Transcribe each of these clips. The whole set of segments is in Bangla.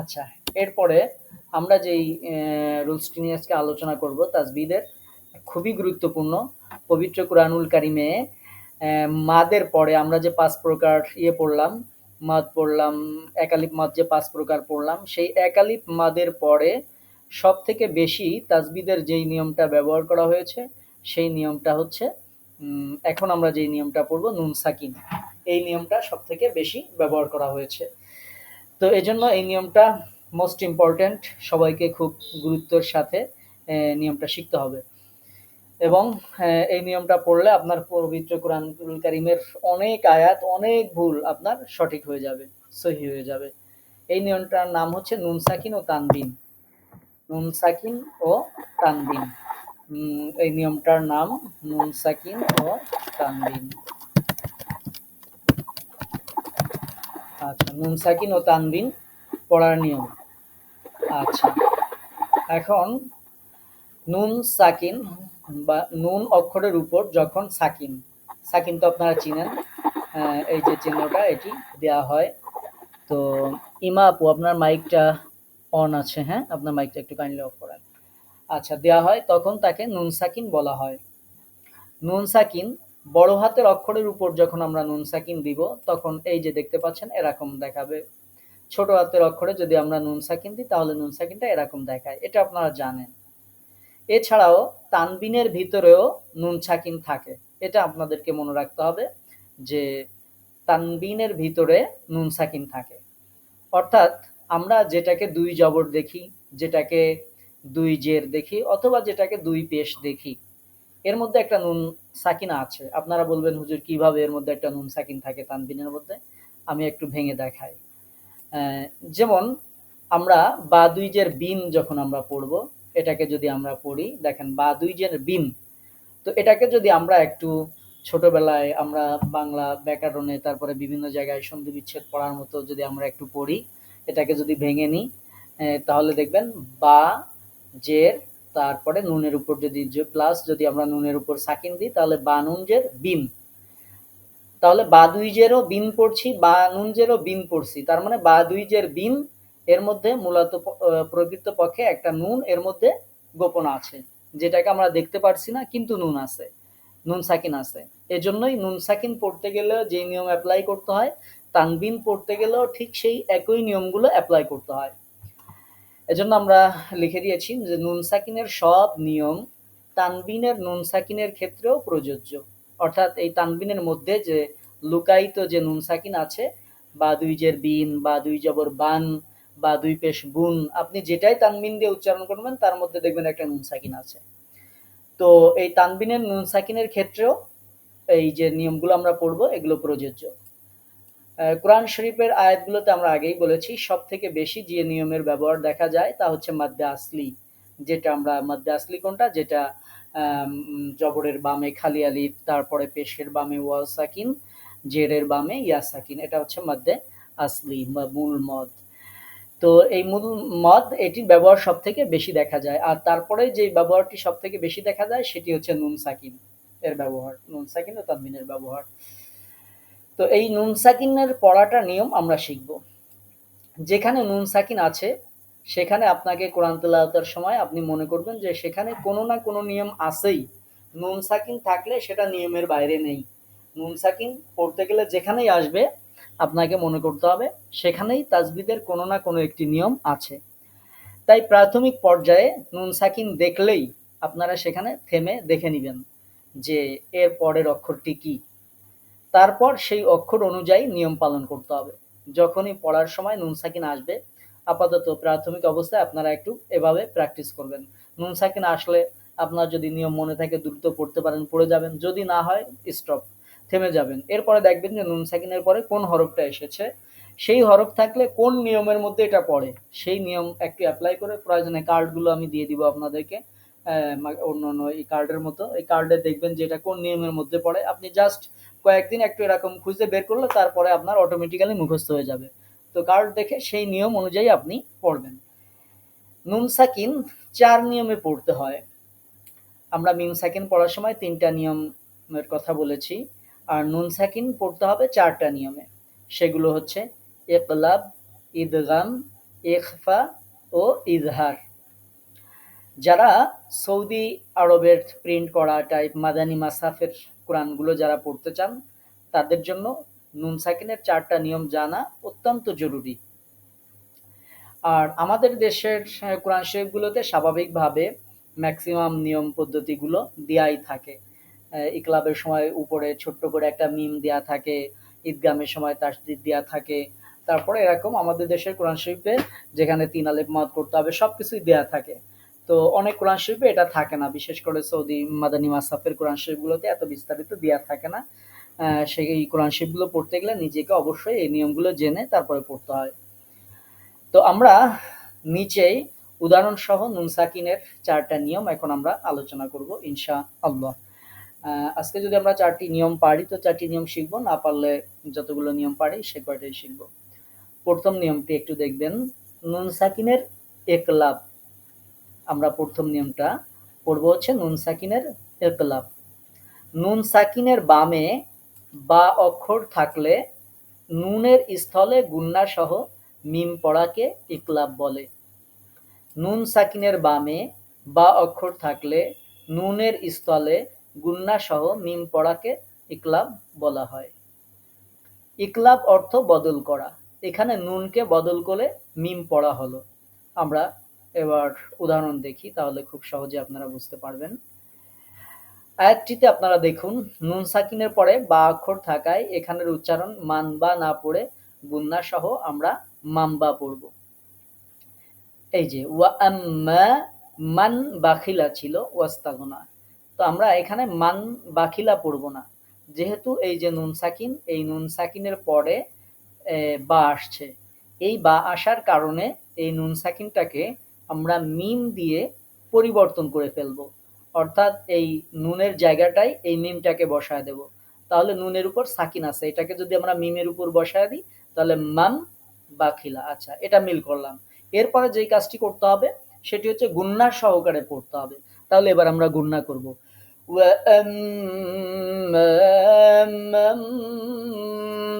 আচ্ছা এরপরে আমরা যেই রুলসটি নিয়ে আজকে আলোচনা করব তাজবিদের, খুবই গুরুত্বপূর্ণ, পবিত্র কুরআনুল কারিমে মাদের পরে আমরা যে পাঁচ প্রকার ইয়ে পড়লাম, মাদ পড়লাম, একালিপ মাদ যে পাঁচ প্রকার পড়লাম, সেই একালিপ মাদের পরে সব থেকে বেশি তাজবিদের যেই নিয়মটা ব্যবহার করা হয়েছে, সেই নিয়মটা হচ্ছে এখন আমরা যেই নিয়মটা পড়ব, নুন সাকিন। এই নিয়মটা সব থেকে বেশি ব্যবহার করা হয়েছে। তো এই জন্য এই নিয়মটা মোস্ট ইম্পর্ট্যান্ট সবাইকে খুব গুরুত্বের সাথে নিয়মটা শিখতে হবে। এবং এই নিয়মটা পড়লে আপনার পবিত্র কোরআন কারিমের অনেক আয়াত, অনেক ভুল আপনার সঠিক হয়ে যাবে, সহি হয়ে যাবে। এই নিয়মটার নাম হচ্ছে নুন সাকিন ও তানবিন। নুন সাকিন ও তানবিন। এই নিয়মটার নাম নুন সাকিন ও তানবিন। আচ্ছা নুন সাকিন ও তানবিন পড়ার নিয়ম। আচ্ছা এখন নুন সাকিন বা নুন অক্ষরের উপর যখন সাকিন সাকিন তো আপনারা চিনেন এই যে চিহ্নটা, এটি দেয়া হয়। তো ইমা আপু, আপনার মাইকটা অন আছে হ্যাঁ? আপনার মাইকটা একটু কাইন্ডলি অফ করেন। আচ্ছা দেওয়া হয়, তখন তাকে নুন সাকিন বলা হয়। নুন সাকিন বড় হাতের অক্ষরের উপর যখন আমরা নুন সাকিন দিব, তখন এই যে দেখতে পাচ্ছেন, এরকম দেখাবে। ছোট হাতের অক্ষরে যদি আমরা নুন সাকিন দিই, তাহলে নুন সাকিনটা এরকম দেখায়। এটা আপনারা জানেন। এছাড়াও তানবিনের ভিতরেও নুন সাকিন থাকে। এটা আপনাদেরকে মনে রাখতে হবে যে তানবিনের ভিতরে নুন সাকিন থাকে। অর্থাৎ আমরা যেটাকে দুই জবর দেখি, যেটাকে দুই জের দেখি, অথবা যেটাকে দুই পেশ দেখি এর মধ্যে একটা নুন সাকিন আছে। আপনারা বলবেন, হুজুর, কীভাবে এর মধ্যে একটা নুন সাকিন থাকে তানবিনের মধ্যে? আমি একটু ভেঙে দেখাই। যেমন আমরা বা দুইজের বিন যখন আমরা পড়ব, এটাকে যদি আমরা পড়ি, দেখেন বা দুইজের বিন। তো এটাকে যদি আমরা একটু ছোটবেলায় আমরা বাংলা ব্যাকরণে, তারপরে বিভিন্ন জায়গায় সন্ধি বিচ্ছেদ পড়ার মতো যদি আমরা একটু পড়ি, এটাকে যদি ভেঙে নিই তাহলে দেখবেন বা জের তারপরে নুনের উপর যদি প্লাস যদি আমরা নুনের উপর সাকিন দিই, তাহলে বা নুনজের বিন তাহলে বা দুইজেরও বিন পড়ছি বা নুনজেরও বিন পড়ছি। তার মানে বা দুইজের বিন এর মধ্যে মূলত প্রকৃত পক্ষে একটা নুন, এর মধ্যে গোপন আছে। যেটাকে আমরা দেখতে পারছি না, কিন্তু নুন আছে, নুন সাকিন আছে। এজন্যই নুন সাকিন পড়তে গেলেও যে নিয়ম অ্যাপ্লাই করতে হয়, তানবিন পড়তে গেলেও ঠিক সেই একই নিয়মগুলো অ্যাপ্লাই করতে হয়। এজন্য আমরা লিখে দিয়েছি যে নুন সাকিনের সব নিয়ম তানবিনের নুন সাকিনের ক্ষেত্রেও প্রযোজ্য। অর্থাৎ এই তানবিনের মধ্যে যে লুকায়িত যে নুন সাকিন আছে বা দুই জের বিন বা দুই জবর বান বা দুই পেশ বুন, আপনি যেটাই তানবিন দিয়ে উচ্চারণ করবেন, তার মধ্যে দেখবেন একটা নুন সাকিন আছে। তো এই তানবিনের নুন সাকিনের ক্ষেত্রেও এই যে নিয়মগুলো আমরা পড়ব, এগুলো প্রযোজ্য। কোরআন শরীফের আয়াতগুলোতে আমরা আগেই বলেছি সব থেকে বেশি যে নিয়মের ব্যবহার দেখা যায় তা হচ্ছে মাদ্দে আসলি, যেটা আমরা, মাদ্দে আসলি কোনটা? যেটা জবরের বামে খালি আলিফ, তারপরে পেশের বামে ওয়া সাকিন, জেরের বামে ইয়া সাকিন, এটা হচ্ছে মাদ্দে আসলি, বা মূল মদ। তো এই মূল মদ, এটির ব্যবহার সব থেকে বেশি দেখা যায়। আর তারপরে যে ব্যবহারটি সব থেকে বেশি দেখা যায়, সেটি হচ্ছে নুন সাকিন এর ব্যবহার, নুন সাকিন ও তানবিনের ব্যবহার। তো এই নুন সাকিনের পড়াটা নিয়ম আমরা শিখব। যেখানে নুন সাকিন আছে, সেখানে আপনাকে কোরআন তেলাওয়াতের সময় আপনি মনে করবেন যে সেখানে কোনো না কোনো নিয়ম আছেই। নুন সাকিন থাকলে সেটা নিয়মের বাইরে নেই। নুন সাকিন পড়তে গেলে যেখানেই আসবে, আপনাকে মনে করতে হবে সেখানেই তাজবিদের কোনো না কোনো একটি নিয়ম আছে। তাই প্রাথমিক পর্যায়ে নুন সাকিন দেখলেই আপনারা সেখানে থেমে দেখে নেবেন যে এর পরের অক্ষরটি কী। তারপর সেই অক্ষর অনুযায়ী নিয়ম পালন করতে হবে। যখনই পড়ার সময় নুন সাকিন আসবে, আপাতত প্রাথমিক অবস্থায় আপনারা একটু এভাবে প্র্যাকটিস করবেন। নুন সাকিন আসলে আপনার যদি নিয়ম মনে থাকে দ্রুত পড়তে পারেন, পড়ে যাবেন। যদি না হয় স্টপ থেমে যাবেন। এরপরে দেখবেন যে নুন সাকিনের পরে কোন হরফটা এসেছে। সেই হরফ থাকলে কোন নিয়মের মধ্যে এটা পড়ে, সেই নিয়ম একটু অ্যাপ্লাই করে প্রয়োজনে কার্ডগুলো আমি দিয়ে দিব আপনাদেরকে। অন্য অন্য এই কার্ডের মতো। এই কার্ডে দেখবেন যে এটা কোন নিয়মের মধ্যে পড়ে। আপনি জাস্ট কয়েকদিন একটু এরকম খুঁজে বের করলে তারপরে আপনার অটোমেটিক্যালি মুখস্থ হয়ে যাবে। তো কার্ড দেখে সেই নিয়ম অনুযায়ী আপনি পড়বেন। নুন সাকিন চার নিয়মে পড়তে হয়। আমরা মিম সাকিন পড়ার সময় তিনটা নিয়মের কথা বলেছি। আর নুন সাকিন পড়তে হবে চারটা নিয়মে। সেগুলো হচ্ছে একলাব ঈদগাম, ইখফা ও ইজহার। যারা সৌদি আরবের প্রিন্ট করা টাইপ মাদানি মাসাফের কোরআনগুলো যারা পড়তে চান, তাদের জন্য নুন সাকিনের চারটা নিয়ম জানা অত্যন্ত জরুরি। আর আমাদের দেশের কোরআন শরীফগুলোতে স্বাভাবিকভাবে ম্যাক্সিমাম নিয়ম পদ্ধতিগুলো দেয়াই থাকে। ইকলাবের সময় উপরে ছোট্ট করে একটা মিম দেয়া থাকে, ঈদগামের সময় তাসদিদ দেয়া থাকে। তারপরে এরকম আমাদের দেশের কোরআন শরীফে যেখানে তিন আলেপ মত করতে হবে সব কিছুই দেয়া থাকে। তো অনেক কোরআন শরীফে এটা থাকে না। বিশেষ করে সৌদি মাদানী মাসাফের কোরআন শরীফগুলোতে এত বিস্তারিত দেওয়া থাকে না। সেই কোরআন শরীফগুলো পড়তে গেলে নিজেকে অবশ্যই এই নিয়মগুলো জেনে তারপরে পড়তে হয়। তো আমরা নিচেই উদাহরণ সহ নুন সাকিনের চারটা নিয়ম এখন আমরা আলোচনা করব ইনশা আল্লাহ আজকে যদি আমরা চারটি নিয়ম পারি, তো চারটি নিয়ম শিখব। না পারলে যতগুলো নিয়ম পারি, সে কয়টাই শিখব। প্রথম নিয়মটি একটু দেখবেন। নুন সাকিনের একলাভ আমরা প্রথম নিয়মটা পড়ব হচ্ছে নুন সাকিনের একলাভ নুন সাকিনের বামে বা অক্ষর থাকলে নুনের স্থলে গুন্না সহ মিম পড়াকে ইকলাব বলে। নুন সাকিনের বামে বা অক্ষর থাকলে নুনের স্থলে গুন্না সহ মিম পড়াকে ইকলাব বলা হয়। ইকলাব অর্থ বদল করা। এখানে নুনকে বদল করে মিম পড়া হলো। আমরা এবার উদাহরণ দেখি, তাহলে খুব সহজে আপনারা বুঝতে পারবেন। আয়াতটিতে আপনারা দেখুন, নুন সাকিনের পরে বা অক্ষর থাকায় এখানের উচ্চারণ মানবা না পড়ে গুন্না সহ আমরা মাম্বা পড়ব। এই যে, ওয়া মান বাখিলা ছিল, ওয়াস্তাগনা। তো আমরা এখানে মান বাখিলা পড়ব না। যেহেতু এই যে নুন সাকিন, এই নুন সাকিনের পরে বা আসছে। এই বা আসার কারণে এই নুন সাকিনটাকে আমরা মিম দিয়ে পরিবর্তন করে ফেলবো অর্থাৎ এই নুনের জায়গাটাই এই মিমটাকে বসায় দেব তাহলে নুনের উপর সাকিন আছে এটাকে যদি আমরা মিমের উপর বসায় দিই তাহলে মাম বাখিলা আচ্ছা এটা মিল করলাম এরপরে যেই কাজটি করতে হবে সেটি হচ্ছে গুন্না সহকারে পড়তে হবে তাহলে এবার আমরা গুন্না করব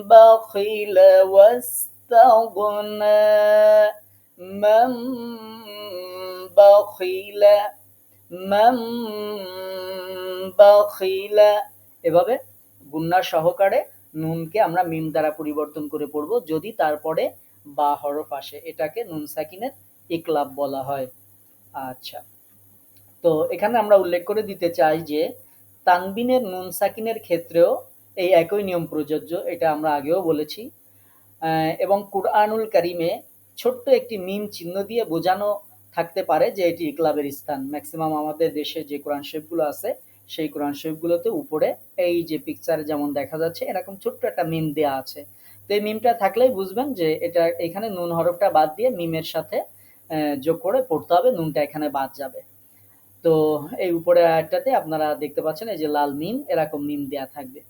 بخل واستغنى من بخل من بخل এভাবে গুন্না সহকারে নুনকে আমরা মিম দ্বারা পরিবর্তন করে পড়ব যদি তারপরে বা হরফ আসে এটাকে নুন সাকিনের ইকলাব বলা হয় আচ্ছা তো এখানে আমরা উল্লেখ করে দিতে চাই যে তানবিনের নুন সাকিনের ক্ষেত্রেও এই একই নিয়ম প্রযোজ্য এটা আমরা আগেও বলেছি এবং কুরআনুল কারিমে ছোট্ট একটি মিম চিহ্ন দিয়ে বোঝানো থাকতে পারে যে এটি ইকলাবের স্থান। ম্যাক্সিমাম আমাদের দেশে যে কোরআন শেফগুলো আছে, সেই কোরআন শরীফগুলোতে উপরে এই যে পিকচার যেমন দেখা যাচ্ছে, এরকম ছোট্ট একটা মিম দেওয়া আছে। তো এই মিমটা থাকলেই বুঝবেন যে এটা, এখানে নুন হরফটা বাদ দিয়ে মিমের সাথে যোগ করে পড়তে হবে, নুনটা এখানে বাদ যাবে। তো এই উপরে আয়াতটাতে আপনারা দেখতে পাচ্ছেন এই যে লাল মিম, এরকম মিম দেয়া থাকবে।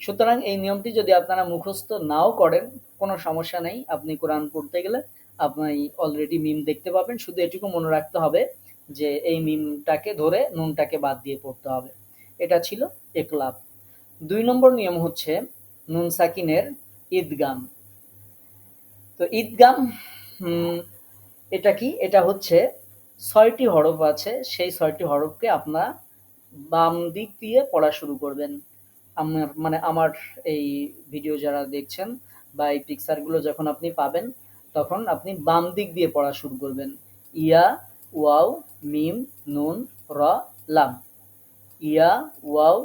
সুতরাং এই নিয়মটি যদি আপনারা মুখস্থ নাও করেন, কোনো সমস্যা নেই। আপনি কোরআন পড়তে গেলে আপনি অলরেডি মিম দেখতে পাবেন। শুধু এটুকু মনে রাখতে হবে যে এই মিমটাকে ধরে নুনটাকে বাদ দিয়ে পড়তে হবে। এটা ছিল একলাভ। দুই নম্বর নিয়ম হচ্ছে নুন সাকিনের ঈদগাম। তো ঈদগাম এটা কি? এটা হচ্ছে ছয়টি হরফ আছে। সেই ছয়টি হরফকে আপনারা বাম দিক দিয়ে পড়া শুরু করবেন। আমার মানে আমার এই ভিডিও যারা দেখছেন বা এই পিকচারগুলো যখন আপনি পাবেন, তখন আপনি বাম দিক দিয়ে পড়া শুরু করবেন। ইয়া, ওয়াও, মিম, নুন, র, লাম। ইয়া, ওয়াও,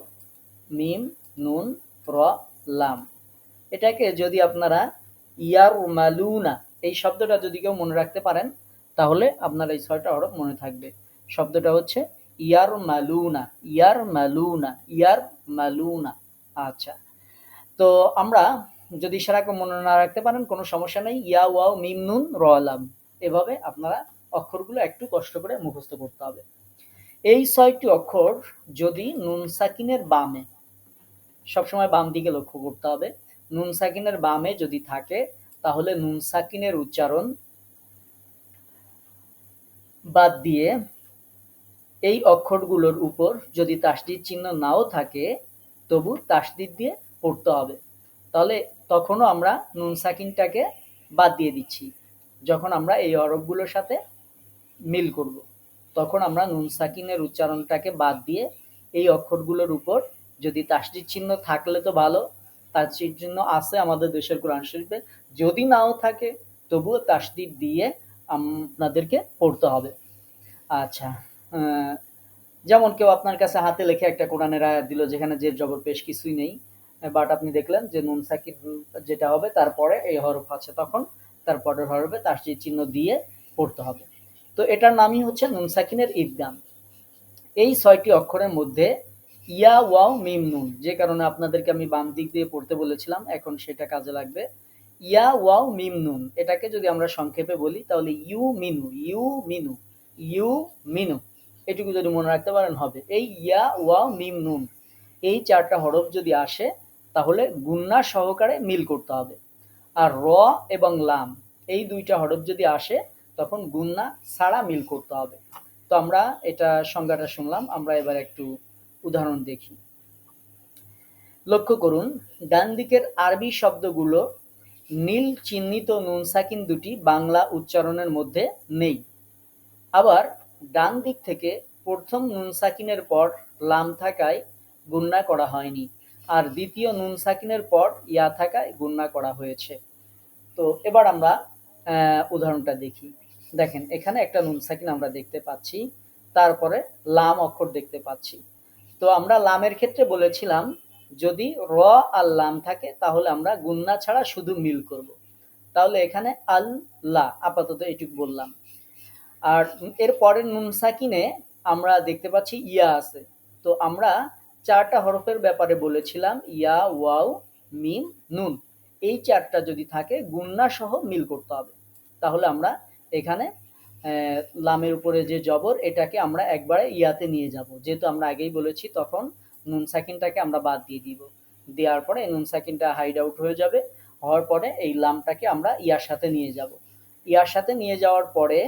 মিম, নুন, র, লাম। এটাকে যদি আপনারা ইয়ার মালুনা এই শব্দটা যদি কেউ মনে রাখতে পারেন, তাহলে আপনার এই ছয়টা হরফ মনে থাকবে। শব্দটা হচ্ছে ইয়ার মালুনা ইয়ার মালুনা ইয়ার মালুনা আচ্ছা। তো আমরা যদি সেরকম মনে না রাখতে পারেন, কোনো সমস্যা নেই। ইয়া, ওয়াও, মিম, নুন, র এভাবে আপনারা অক্ষরগুলো একটু কষ্ট করে মুখস্থ করতে হবে। এই ছয়টি অক্ষর যদি নুন সাকিনের বামে, সবসময় বাম দিকে লক্ষ্য করতে হবে। নুন সাকিনের বামে যদি থাকে, তাহলে নুন সাকিনের উচ্চারণ বাদ দিয়ে এই অক্ষরগুলোর উপর যদি তাসদিদ চিহ্ন নাও থাকে, তবু তাসদিদ দিয়ে পড়তে হবে। তাহলে তখনও আমরা নুন সাকিনটাকে বাদ দিয়ে দিচ্ছি। যখন আমরা এই হরফগুলোর সাথে মিল করব, তখন আমরা নুন সাকিনের উচ্চারণটাকে বাদ দিয়ে এই অক্ষরগুলোর উপর যদি তাসজিদ চিহ্ন থাকলে তো ভালো তাসজিদ চিহ্ন আছে আমাদের দেশের কোরআন শরীফে, যদি নাও থাকে, তবুও তাসদিদ দিয়ে আপনাদেরকে পড়তে হবে। আচ্ছা। যেমন কেউ আপনার কাছে হাতে লেখে একটা কোরআনের আয়াত দিল যেখানে যে জবর পেশ কিছুই নেই বাট আপনি দেখলেন যে নুন সাকিব যেটা হবে তারপরে এই হরফ আছে তখন তারপরের হরফে তাসজিদ চিহ্ন দিয়ে পড়তে হবে। তো এটার নামই হচ্ছে নুন সাকিনের ঈদগাম এই ছয়টি অক্ষরের মধ্যে ইয়া, ওয়াও, মিম, নুন, যে কারণে আপনাদেরকে আমি বাম দিক দিয়ে পড়তে বলেছিলাম, এখন সেটা কাজে লাগবে। ইয়া, ওয়াও, মিম, নুন, এটাকে যদি আমরা সংক্ষেপে বলি তাহলে ইউ, মিনু ইউ মিনু ইউ, মিনু। এটুকু যদি মনে রাখতে পারেন হবে। এই ইয়া, ওয়াও, মিম, নুন, এই চারটা হরফ যদি আসে, তাহলে গুন্না সহকারে মিল করতে হবে। আর র এবং লাম, এই দুইটা হরফ যদি আসে, তখন গুন্না ছাড়া মিল করতে হবে। তো আমরা এটা সংজ্ঞাটা শুনলাম, আমরা এবার একটু উদাহরণ দেখি। লক্ষ্য করুন, ডান দিকের আরবি শব্দগুলো নীল চিহ্নিত নুন সাকিন দুটি বাংলা উচ্চারণের মধ্যে নেই। আবার ডান দিক থেকে প্রথম নুন সাকিনের পর লাম থাকায় গুন্না করা হয়নি, আর দ্বিতীয় নুন সাকিনের পর ইয়া থাকায় গুন্না করা হয়েছে। তো এবার আমরা উদাহরণটা দেখি। দেখেন, এখানে একটা নুন সাকিন আমরা দেখতে পাচ্ছি, তারপরে লাম অক্ষর দেখতে পাচ্ছি। তো আমরা লামের ক্ষেত্রে বলেছিলাম, যদি র আর লাম থাকে, তাহলে আমরা গুন্না ছাড়া শুধু মিল করব। তাহলে এখানে আল্লাহ আপাতত এটুকু বললাম। আর এর পরের নুন সাকিনে আমরা দেখতে পাচ্ছি ইয়া আছে। তো আমরা চারটা হরফের ব্যাপারে বলেছিলাম, ইয়া, ওয়াও, মিম, নুন। এই চারটা যদি থাকে, গুন্না সহ মিল করতে হবে। তাহলে আমরা এখানে লামের উপরে যে জবর, এটাকে আমরা একবারে ইয়াতে নিয়ে যাব। যেহেতু আমরা আগেই বলেছি, তখন নুন সাকিনটাকে আমরা বাদ দিয়ে দিব। দেওয়ার পরে নুন সাকিনটা হাইড আউট হয়ে যাবে। হওয়ার পরে এই লামটাকে আমরা ইয়ার সাথে নিয়ে যাব। ইয়ার সাথে নিয়ে যাওয়ার পরে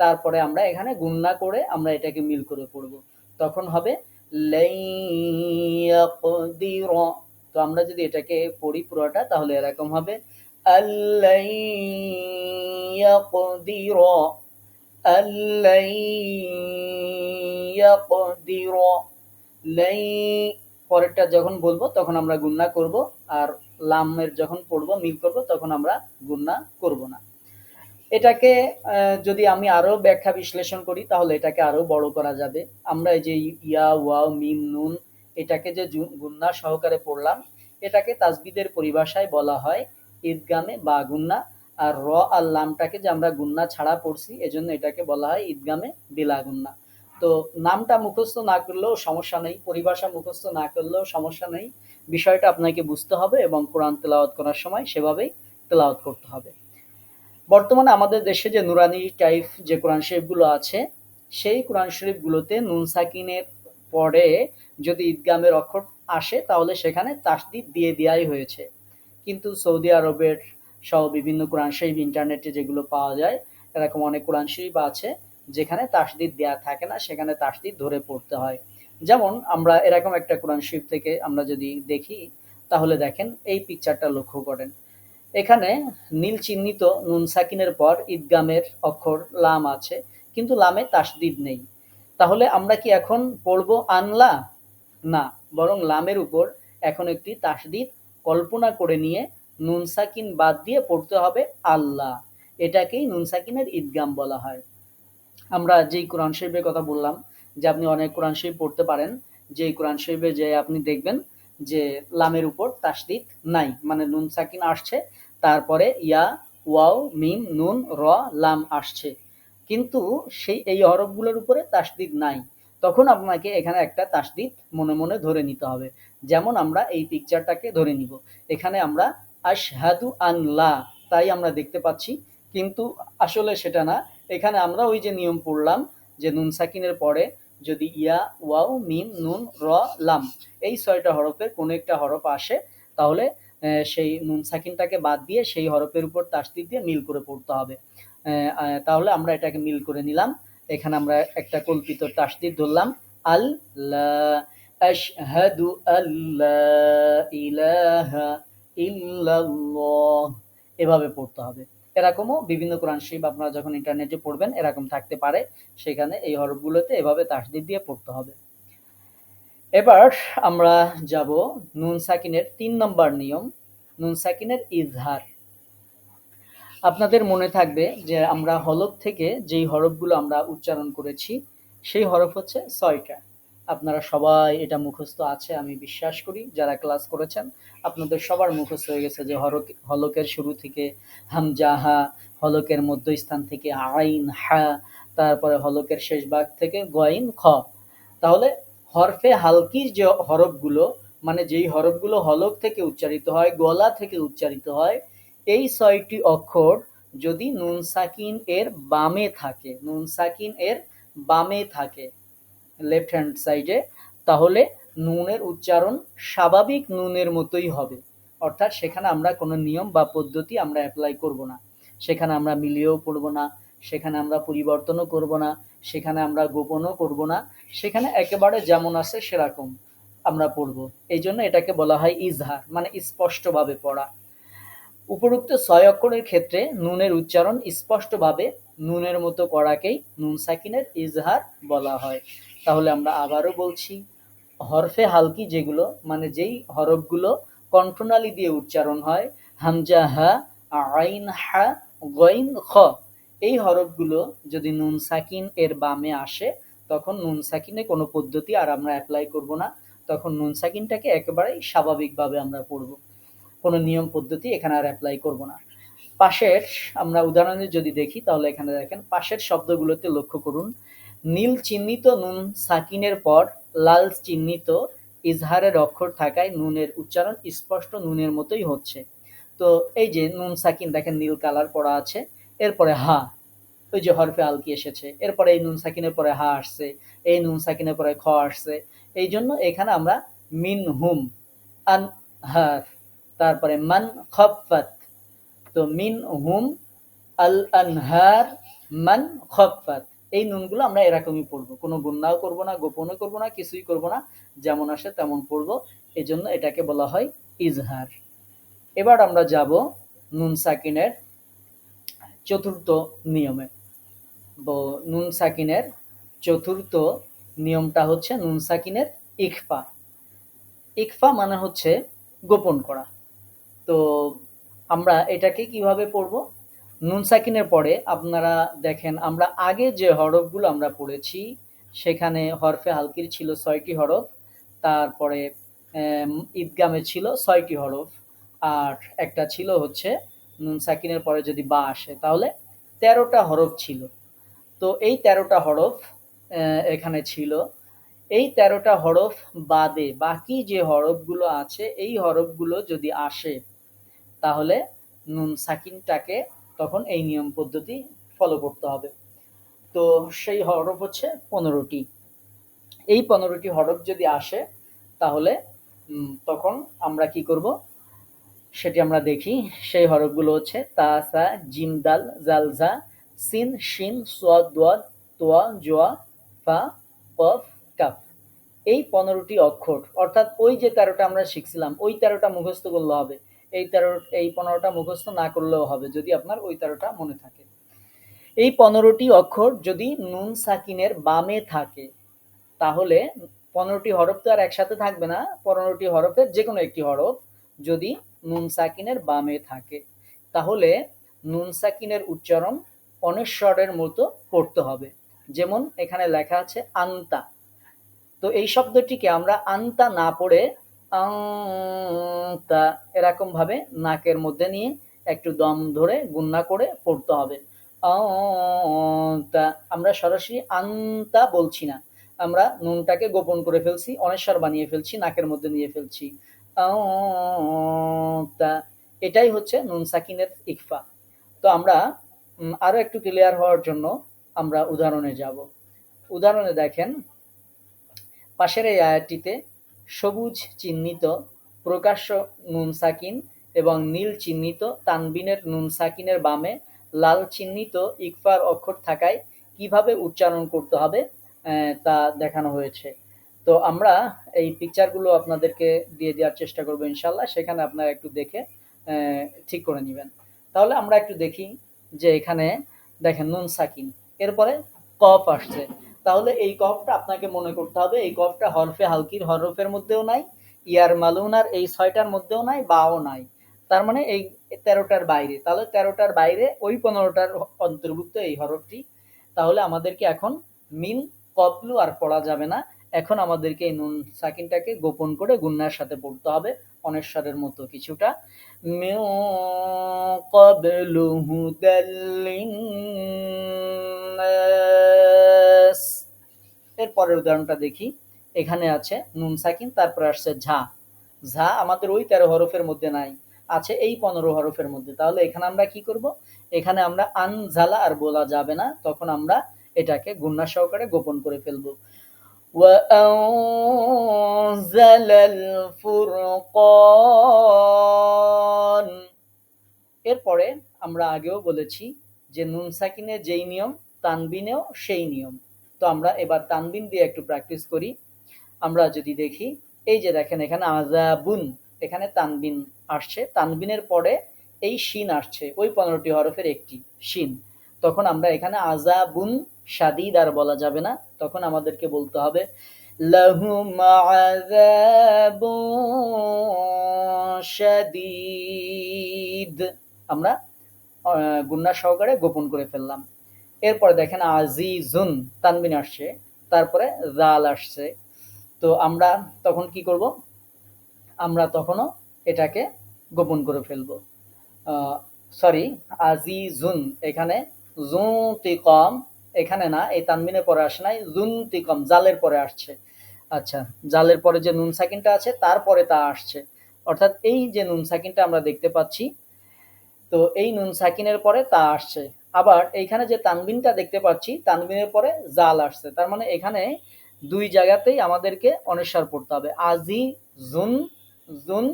তারপরে আমরা এখানে গুন্না করে আমরা এটাকে মিল করে পড়ব। তখন হবে তো আমরা যদি এটাকে পড়ি পুরোটা, তাহলে এরকম হবে পরেরটা যখন বলব, তখন আমরা গুন্না করব, আর লামের যখন পড়ব, মিল করব, তখন আমরা গুন্না করব না। এটাকে যদি আমি আরও ব্যাখ্যা বিশ্লেষণ করি, তাহলে এটাকে আরও বড় করা যাবে। আমরা এই যে ইয়া, ওয়াও, মিম, নুন, এটাকে যে গুন্না সহকারে পড়লাম, এটাকে তাজবিদের পরিভাষায় বলা হয় ঈদগামে বা গুন্না। আর র আর লামটাকে যে আমরা গুন্না ছাড়া পড়ছি, এজন্য এটাকে বলা হয় ঈদগামে বিলা গুন্না। তো নামটা মুখস্থ না করলেও সমস্যা নেই, পরিভাষা মুখস্থ না করলেও সমস্যা নেই। বিষয়টা আপনাকে বুঝতে হবে এবং কোরআন তেলাওয়াত করার সময় সেভাবেই তেলাওয়াত করতে হবে। বর্তমানে আমাদের দেশে যে নুরানি টাইপ যে কোরআন শরীফগুলো আছে, সেই কোরআন শরীফগুলোতে নুন সাকিনের পরে যদি ঈদগামের অক্ষর আসে, তাহলে সেখানে তাসদিদ দিয়ে দেওয়াই হয়েছে। কিন্তু সৌদি আরবের সহ বিভিন্ন কোরআন শরীফ ইন্টারনেটে যেগুলো পাওয়া যায়, এরকম অনেক কোরআন শরীফ আছে, যেখানে তাসদিদ দেয়া থাকে না, সেখানে তাসদিদ ধরে পড়তে হয়। যেমন আমরা এরকম একটা কোরআন শরীফ থেকে আমরা যদি দেখি, তাহলে দেখেন এই পিকচারটা লক্ষ্য করেন। এখানে নীল চিহ্নিত নুন সাকিনের পর ঈদগামের অক্ষর লাম আছে, কিন্তু লামে তাসদিদ নেই। তাহলে আমরা কি এখন পড়ব আনলা? না, বরং লামের উপর এখন একটি তাসদিদ কল্পনা করে নিয়ে নুন সাকিন বাদ দিয়ে পড়তে হবে আল্লাহ এটাকেই নুন সাকিনের ঈদগাম বলা হয়। আমরা যেই কোরআন শরীফের কথা বললাম, যে আপনি অনেক কোরআন শরীফ পড়তে পারেন, যেই কোরআন শরীফে যে আপনি দেখবেন যে লামের উপর তাসদিদ নাই মানে নুন সাকিন আসছে তারপরে ইয়া, ওয়াও, মিম, নুন, র, লাম আসছে। কিন্তু সেই, এই হরফগুলোর উপরে তাসদিদ নাই। তখন আপনাকে এখানে একটা তাসদিদ মনে মনে ধরে নিতে হবে। যেমন আমরা এই পিকচারটাকে ধরে নিব। এখানে আমরা আশহাদু আন লা, তাই আমরা দেখতে পাচ্ছি। কিন্তু আসলে সেটা না। এখানে আমরা ওই যে নিয়ম পড়লাম যে নুন সাকিনের পরে যদি ইয়া, ওয়াও, মিম, নুন, র, লাম, এই ছয়টা হরফের কোনো একটা হরফ আসে, তাহলে সেই নুন সাকিনটাকে বাদ দিয়ে সেই হরফের উপর তাসদিদ দিয়ে মিল করে পড়তে হবে। তাহলে আমরা এটাকে মিল করে নিলাম। এখানে আমরা একটা কল্পিত তাসদিদ ধরলাম। আল্লাহ আশহাদু আল্লাহ ইলাহা ইল্লাল্লাহ এভাবে পড়তে হবে। এরকমও বিভিন্ন কোরআন শরীফ আপনারা যখন ইন্টারনেটে পড়বেন এরকম থাকতে পারে। সেখানে এই হরফগুলোতে এভাবে তাসদিদ দিয়ে পড়তে হবে। এবার আমরা যাব নুন সাকিনের তিন নম্বর নিয়ম, নুন সাকিনের ইজহার। আপনাদের মনে থাকবে যে আমরা হলফ থেকে যেই হরফগুলো আমরা উচ্চারণ করেছি, সেই হরফ হচ্ছে ছয়টা। আপনারা সবাই এটা মুখস্থ আছে, আমি বিশ্বাস করি, যারা ক্লাস করেছেন, আপনাদের সবার মুখস্থ হয়ে গেছে যে হরক, হলকের শুরু থেকে হামজাহা হলকের মধ্যস্থান থেকে আইন, হা, তারপরে হলকের শেষ ভাগ থেকে গইন খ। তাহলে হরফে হালকির যে হরফগুলো মানে যেই হরফগুলো হলক থেকে উচ্চারিত হয়, গলা থেকে উচ্চারিত হয়, এই ছয়টি অক্ষর যদি নুন সাকিন এর বামে থাকে, নুন সাকিন এর বামে থাকে লেফট হ্যান্ড সাইডে তাহলে নুনের উচ্চারণ স্বাভাবিক নুনের মতোই হবে। অর্থাৎ সেখানে আমরা কোনো নিয়ম বা পদ্ধতি আমরা অ্যাপ্লাই করব না। সেখানে আমরা মিলিয়েও পড়ব না। সেখানে আমরা পরিবর্তনও করব না, সেখানে আমরা গোপনও করব না, সেখানে একেবারে যেমন আছে সেরকম আমরা পড়ব। এই জন্য এটাকে বলা হয় ইজহার মানে স্পষ্টভাবে পড়া। উপরোক্ত ছয় অক্ষরের ক্ষেত্রে নুনের উচ্চারণ স্পষ্টভাবে নুনের মতো করাকেই নুন সাকিনের ইজহার বলা হয়। তাহলে আমরা আবারও বলছি, হরফে হালকি যেগুলো মানে যেই হরফগুলো কণ্ঠনালী দিয়ে উচ্চারণ হয়, হামজা হা, আইন হা, গইন খ এই হরফগুলো যদি নুন সাকিন এর বামে আসে, তখন নুন সাকিনে কোনো পদ্ধতি আর আমরা অ্যাপ্লাই করব না। তখন নুন সাকিনটাকে একেবারেই স্বাভাবিকভাবে আমরা পড়ব। কোনো নিয়ম পদ্ধতি এখানে আর অ্যাপ্লাই করব না। পাশের আমরা উদাহরণে যদি দেখি, তাহলে এখানে দেখেন, পাশের শব্দগুলোতে লক্ষ্য করুন। নীল চিহ্নিত নুন সাকিনের পর লাল চিহ্নিত ইজহারের অক্ষর থাকায় নুনের উচ্চারণ স্পষ্ট নুনের মতোই হচ্ছে। তো এই যে নুন সাকিন, দেখেন নীল কালার পড়া আছে। এরপরে হা, ওই যে হরফে আলকি এসেছে। এরপরে এই নুন সাকিনের পরে হা আসছে, এই নুন সাকিনের পরে খ আসছে। এই জন্য এখানে আমরা মিন হুম আন হার তারপরে মান খফাত তো মিন হুম আল আনহার, মান খফাত এই নুনগুলো আমরা এরকমই পড়ব। কোনো গুন্নাও করব না, গোপনও করব না, কিছুই করব না, যেমন আসে তেমন পড়ব। এই জন্য এটাকে বলা হয় ইজহার। এবার আমরা যাব নুন সাকিনের চতুর্থ নিয়মে। নুন সাকিনের চতুর্থ নিয়মটা হচ্ছে নুন সাকিনের ইকফা। ইকফা মানে হচ্ছে গোপন করা। তো আমরা এটাকে কীভাবে পড়ব? নুন সাকিনের পরে আপনারা দেখেন, আমরা আগে যে হরফগুলো আমরা পড়েছি, সেখানে হরফে হালকির ছিল ছয়টি হরফ, তারপরে ঈদগামে ছিল ছয়টি হরফ, আর একটা ছিল হচ্ছে নুন সাকিনের পরে যদি বা আসে, তাহলে তেরোটা হরফ ছিল। তো এই তেরোটা হরফ এখানে ছিল। এই তেরোটা হরফ বাদে বাকি যে হরফগুলো আছে, এই হরফগুলো যদি আসে, তাহলে নুন সাকিনটাকে তখন এই নিয়ম পদ্ধতি ফলো করতে হবে। তো সেই হরফ হচ্ছে পনেরোটি। এই পনেরোটি হরফ যদি আসে, তাহলে তখন আমরা কি করব? সেটি আমরা দেখি। সেই হরফগুলো হচ্ছে তাসা জিমদাল জালজা সিন, শিন, সোয়াদ তোয়া, জোয়া, ফা, কফ, কাফ। এই পনেরোটি অক্ষর, অর্থাৎ ওই যে তেরোটা আমরা শিখছিলাম, ওই তেরোটা মুখস্থ করলে হবে। এই তেরো, এই পনেরোটা মুখস্থ না করলেও হবে, যদি আপনার ওই তেরোটা মনে থাকে। এই পনেরোটি অক্ষর যদি নুন সাকিনের বামে থাকে, তাহলে পনেরোটি হরফ তো আর একসাথে থাকবে না, পনেরোটি হরফের যে কোনো একটি হরফ যদি নুন সাকিনের বামে থাকে। তাহলে নুন সাকিনের উচ্চারণ অনেশ্বরের মতো করতে হবে। যেমন এখানে লেখা আছে আন্তা। তো এই শব্দটিকে আমরা আন্তা না পড়ে তা এরকম ভাবে নাকের মধ্যে নিয়ে একটু দম ধরে গুন্না করে পড়তে হবে। তা আমরা সরাসরি আন্তা বলছি না। আমরা নুনটাকে গোপন করে ফেলছি, অনেশ্বর বানিয়ে ফেলছি, নাকের মধ্যে নিয়ে ফেলছি। এটাই হচ্ছে নুন সাকিনের ইকফা। তো আমরা আরও একটু ক্লিয়ার হওয়ার জন্য আমরা উদাহরণে যাব। উদাহরণে দেখেন, পাশের এই আয়াতটিতে সবুজ চিহ্নিত প্রকাশ্য নুন সাকিন এবং নীল চিহ্নিত তানবিনের নুন সাকিনের বামে লাল চিহ্নিত ইকফার অক্ষর থাকায় কীভাবে উচ্চারণ করতে হবে তা দেখানো হয়েছে। তো আমরা এই পিকচারগুলো আপনাদেরকে দিয়ে দেওয়ার চেষ্টা করব ইনশাল্লাহ সেখানে আপনারা একটু দেখে ঠিক করে নেবেন। তাহলে আমরা একটু দেখি যে এখানে দেখেন নুন সাকিন, এরপরে কফ আসছে। তাহলে এই কফটা আপনাকে মনে করতে হবে, এই কফটা হরফে হালকির হরফের মধ্যেও নাই, ইয়ার মালুনার এই ছয়টার মধ্যেও নাই, বাও নাই। তার মানে এই তেরোটার বাইরে, তাহলে তেরোটার বাইরে ওই পনেরোটার অন্তর্ভুক্ত এই হরফটি। তাহলে আমাদেরকে এখন মিন কপলু আর পড়া যাবে না। এখন আমাদেরকে এই নুন সাকিনটাকে গোপন করে গুন্নার সাথে পড়তে হবে, অনেশ্বরের মতো কিছুটা। এর পরের উদাহরণটা দেখি। এখানে আছে নুন সাকিন, তারপরে আসছে ঝা। ঝা আমাদের ওই তেরো হরফের মধ্যে নাই, আছে এই পনেরো হরফের মধ্যে। তাহলে এখানে আমরা কি করব? এখানে আমরা আনজালা আর বলা যাবে না, তখন আমরা এটাকে গুন্না সহকারে গোপন করে ফেলব। وأنزل الفرقان এরপরে আমরা আগেও বলেছি যে নুন সাকিনের যেই নিয়ম তানবিনেও সেই নিয়ম তো আমরা এবার তানবিন দিয়ে একটু প্র্যাকটিস করি আমরা যদি দেখি এই যে দেখেন এখানে আজাবুন এখানে তানবিন আসছে তানবিনের পরে এই শিন আসছে ওই পনেরোটি হরফের একটি শিন তখন আমরা এখানে আজাবুন শাদিদ আর বলা যাবে না তখন আমাদেরকে বলতে হবে, লাহুম আমরা গুন্না সহকারে গোপন করে ফেললাম। এরপরে দেখেন আজিজুন, তানবিন আসছে, তারপরে জাল আসছে। তো আমরা তখন কি করব? আমরা তখনও এটাকে গোপন করে ফেলব। সরি আজিজুন, এখানে জুন তিকম এখানে না, এই তানবিনের পরে আসে নাই জুন তিকম জালের পরে আসছে। আচ্ছা জালের পরে যে নুন সাকিনটা আছে তারপরে তা আসছে। অর্থাৎ এই যে নুন সাকিনটা আমরা দেখতে পাচ্ছি, তো এই নুন সাকিনের পরে তা আসছে। আবার এইখানে যে তানবিনটা দেখতে পাচ্ছি, তানবিনের পরে জাল আসছে। তার মানে এখানে দুই জায়গাতেই আমাদেরকে অনেশ্বর পড়তে হবে। আজি, জুন জুন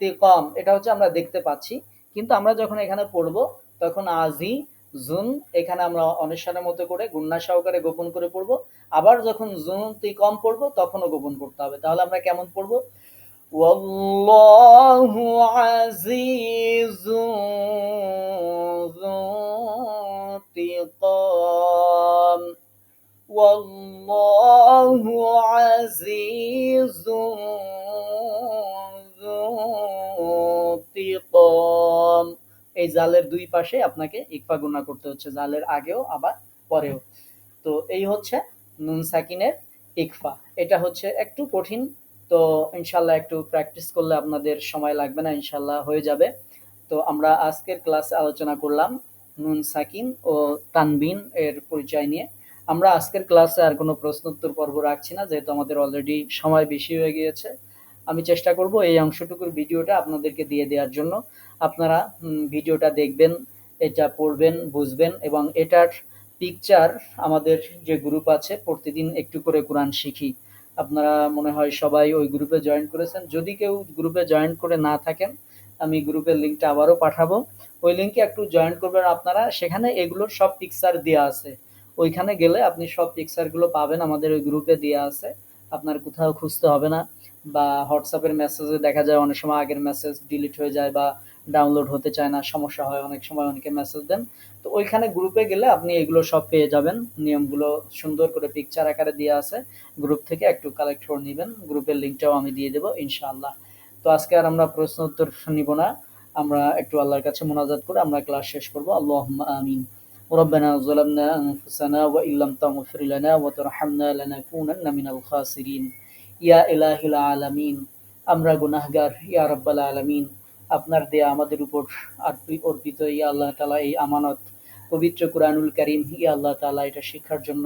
তিকম এটা হচ্ছে আমরা দেখতে পাচ্ছি। কিন্তু আমরা যখন এখানে পড়ব, তখন আজি জুন এখানে আমরা অনেশ্বরের মতো করে গুন্না সহকারে গোপন করে পড়বো আবার যখন জুন তিকম পড়বো তখনও গোপন করতে হবে তাহলে আমরা কেমন পড়বো والله عزيز ذو انتقام والله عزيز এই জালের দুই পাশে আপনাকে ইকফা গুণা করতে হচ্ছে, জালের আগেও, আবার পরেও। তো এই হচ্ছে নুন সাকিনের ইকফা। এটা হচ্ছে একটু কঠিন, তো ইনশাল্লাহ একটু প্র্যাকটিস করলে আপনাদের সময় লাগবে না, ইনশাল্লাহ হয়ে যাবে। তো আমরা আজকের ক্লাসে আলোচনা করলাম নুন সাকিন ও তানবিন এর পরিচয় নিয়ে। আমরা আজকের ক্লাসে আর কোনো প্রশ্নোত্তর পর্ব রাখছি না, যেহেতু আমাদের অলরেডি সময় বেশি হয়ে গিয়েছে। আমি চেষ্টা করব এই অংশটুকুর ভিডিওটা আপনাদেরকে দিয়ে দেওয়ার জন্য। আপনারা ভিডিওটা দেখবেন, এটা পড়বেন, বুঝবেন এবং এটার পিকচার আমাদের যে গ্রুপ আছে, প্রতিদিন একটু করে কোরআন শিখি। আপনারা মনে হয় সবাই ওই গ্রুপে জয়েন করেছেন। যদি কেউ গ্রুপে জয়েন করে না থাকেন, আমি গ্রুপের লিঙ্কটা আবারও পাঠাবো। ওই লিঙ্কে একটু জয়েন করবেন আপনারা। সেখানে এগুলোর সব পিকচার দেওয়া আছে। ওইখানে গেলে আপনি সব পিকচারগুলো পাবেন, আমাদের ওই গ্রুপে দেওয়া আছে। আপনার কোথাও খুঁজতে হবে না বা হোয়াটসঅ্যাপের মেসেজে দেখা যায়, অনেক সময় আগের মেসেজ ডিলিট হয়ে যায় বা ডাউনলোড হতে চায় না সমস্যা হয় অনেক সময় অনেকে মেসেজ দেন তো ওইখানে গ্রুপে গেলে আপনি এগুলো সব পেয়ে যাবেন নিয়মগুলো সুন্দর করে পিকচার আকারে দেওয়া আছে গ্রুপ থেকে একটু কালেক্ট করে নেবেন গ্রুপের লিঙ্কটাও আমি দিয়ে দেবো ইনশাআল্লাহ তো আজকে আর আমরা প্রশ্ন উত্তর নিব না আমরা একটু আল্লাহর কাছে মোনাজাত করে আমরা ক্লাস শেষ করবো আল্লাহ আমিন ربنا ظلمنا أنفسنا وإن لم تغفر لنا وترحمنا لنكونن من الخاسرين ইয়া ইলাহিল আলামিন আমরা গুনাহগার ইয়া রাব্বাল আলামিন আপনার দেয়া আমাদের উপর অর্পিত ইয়া আল্লাহ তাআলা এই আমানত। পবিত্র কুরআনুল কারীম ইয়া আল্লাহ তাআলা এটা শিক্ষার জন্য।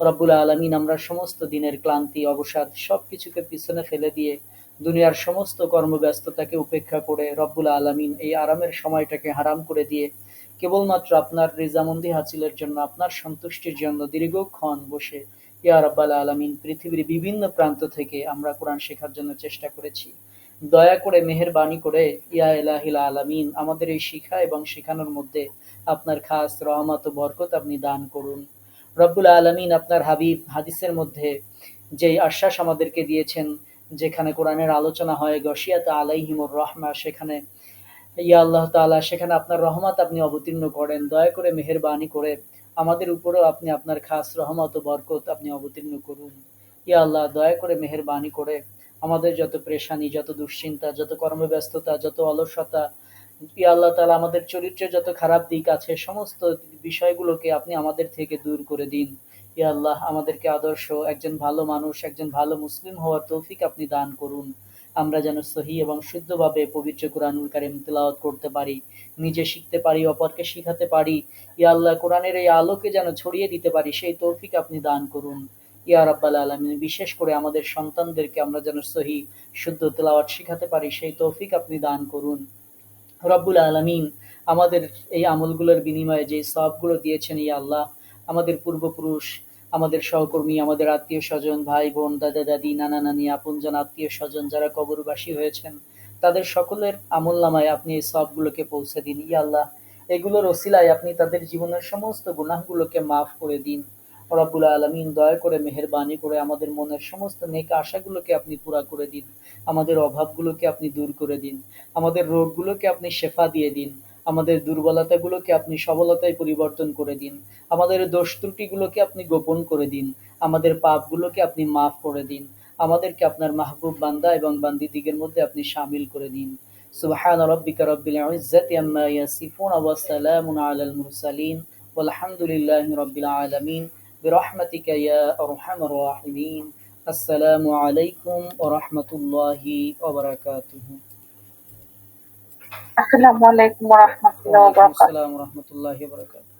রব্বুল আলামিন আমরা সমস্ত দিনের ক্লান্তি, অবসাদ সব কিছুকে পিছনে ফেলে দিয়ে দুনিয়ার সমস্ত কর্মব্যস্ততাকে উপেক্ষা করে রব্বুল আলামিন এই আরামের সময়টাকে হারাম করে দিয়ে কেবলমাত্র আপনার রেজামন্দি হাসিলের জন্য, আপনার সন্তুষ্টির জন্য দীর্ঘক্ষণ বসে ইয়া রাব্বাল আলামিন পৃথিবীর বিভিন্ন প্রান্ত থেকে আমরা কোরআন শেখার জন্য চেষ্টা করেছি। দয়া করে মেহেরবানি করে, ইয়া এলাহিল আলামিন, আমাদের এই শিখা এবং শেখানোর মধ্যে আপনার খাস রহমত ও বরকত আপনি দান করুন। রব্বুল আলামিন আপনার হাবিব হাদিসের মধ্যে যেই আশ্বাস আমাদেরকে দিয়েছেন, যেখানে কোরআনের আলোচনা হয়, গশিয়াত আলাইহিমুর রহমা সেখানে ইয়া আল্লাহ তাআলা, সেখানে আপনার রহমত আপনি অবতীর্ণ করেন। দয়া করে মেহেরবানি করে আমাদের উপরেও আপনি আপনার খাস রহমত ও বরকত আপনি অবতীর্ণ করুন। ইয়া আল্লাহ, দয়া করে মেহেরবানি করে আমাদের যত পেরেশানি, যত দুশ্চিন্তা, যত কর্মব্যস্ততা, যত অলসতা ইয়া আল্লাহ তাআলা আমাদের চরিত্রের যত খারাপ দিক আছে, সমস্ত বিষয়গুলোকে আপনি আমাদের থেকে দূর করে দিন। ইয়া আল্লাহ, আমাদেরকে আদর্শ, একজন ভালো মানুষ, একজন ভালো মুসলিম হওয়ার তৌফিক আপনি দান করুন। আমরা যেন সহি এবং শুদ্ধভাবে পবিত্র কোরআনুল কারিম তেলাওয়াত করতে পারি, নিজে শিখতে পারি, অপরকে শিখাতে পারি। ইয়া আল্লাহ, কোরআনের এই আলোকে যেন ছড়িয়ে দিতে পারি, সেই তৌফিক আপনি দান করুন। ইয়া রাব্বাল আলামিন, বিশেষ করে আমাদের সন্তানদেরকে আমরা যেন সহি, শুদ্ধ তেলাওয়াত শিখাতে পারি, সেই তৌফিক আপনি দান করুন। রব্বুল আলামিন আমাদের এই আমলগুলোর বিনিময়ে যে সবগুলো দিয়েছেন, ইয়া আল্লাহ, আমাদের পূর্বপুরুষ, আমাদের সহকর্মী, আমাদের আত্মীয় স্বজন, ভাই, বোন, দাদা, দাদি, নানা, নানি, আপনজন, আত্মীয় স্বজন যারা কবরবাসী হয়েছেন, তাদের সকলের আমল নামায় আপনি এই সবগুলোকে পৌঁছে দিন, ইয়া আল্লাহ। এগুলোর ওসিলায় আপনি তাদের জীবনের সমস্ত গুনাহগুলোকে মাফ করে দিন। রব্বুল আলমিন দয়া করে, মেহরবানি করে আমাদের মনের সমস্ত নেক আশাগুলোকে আপনি পুরা করে দিন। আমাদের অভাবগুলোকে আপনি দূর করে দিন। আমাদের রোগগুলোকে আপনি শেফা দিয়ে দিন। আমাদের দুর্বলতাগুলোকে আপনি সবলতায় পরিবর্তন করে দিন। আমাদের দোষ ত্রুটিগুলোকে আপনি গোপন করে দিন। আমাদের পাপগুলোকে আপনি মাফ করে দিন। আমাদেরকে আপনার মাহবুব বান্দা এবং বান্দি দিগের মধ্যে আপনি সামিল করে দিন। سبحان ربك رب العزة আম্মা ইয়াসিফুন ওয়া على المرسلين والحمد لله رب العالمين برحمتك يا أرحم الراحمين. السلام عليكم ورحمة الله وبركاته. السلام عليكم ورحمة الله وبركاته. السلام ورحمة الله وبركاته.